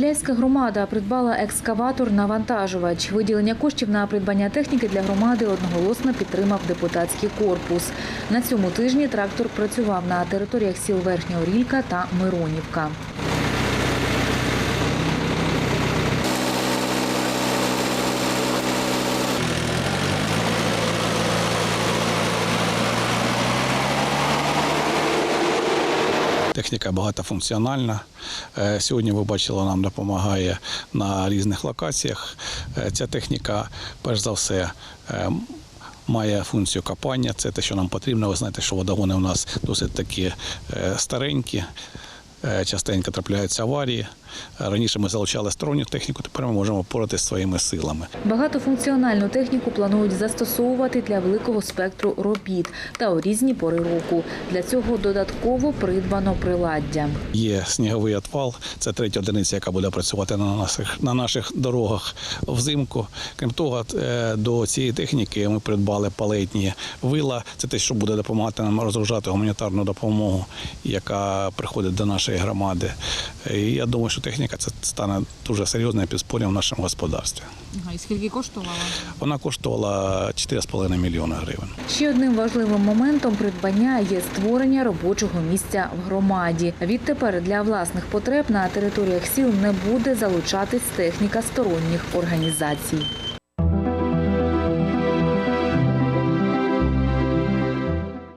Біляйська громада придбала екскаватор-навантажувач. Виділення коштів на придбання техніки для громади одноголосно підтримав депутатський корпус. На цьому тижні трактор працював на територіях сіл Верхня Орілька та Миронівка. Техніка багатофункціональна. Е, Сьогодні ви бачили, нам допомагає на різних локаціях. Е, Ця техніка, перш за все, е, має функцію копання. Це те, що нам потрібно. Ви знаєте, що водогони у нас досить такі старенькі. Е, Частенько трапляються аварії. Е, Раніше ми залучали сторонню техніку, тепер ми можемо поратися своїми силами. Багатофункціональну техніку планують застосовувати для великого спектру робіт та у різні пори року. Для цього додатково придбано приладдя. Є сніговий отвал, це третя одиниця, яка буде працювати на наших, на наших дорогах взимку. Крім того, е, до цієї техніки ми придбали палетні вила. Це те, що буде допомагати нам розгружати гуманітарну допомогу, яка приходить до нашої громади. І я думаю, що техніка це стане дуже серйозним підспорям в нашому господарстві. Ага, і скільки коштувала? Вона коштувала 4,5 мільйони гривень. Ще одним важливим моментом придбання є створення робочого місця в громаді. Відтепер для власних потреб на територіях сіл не буде залучатись техніка сторонніх організацій.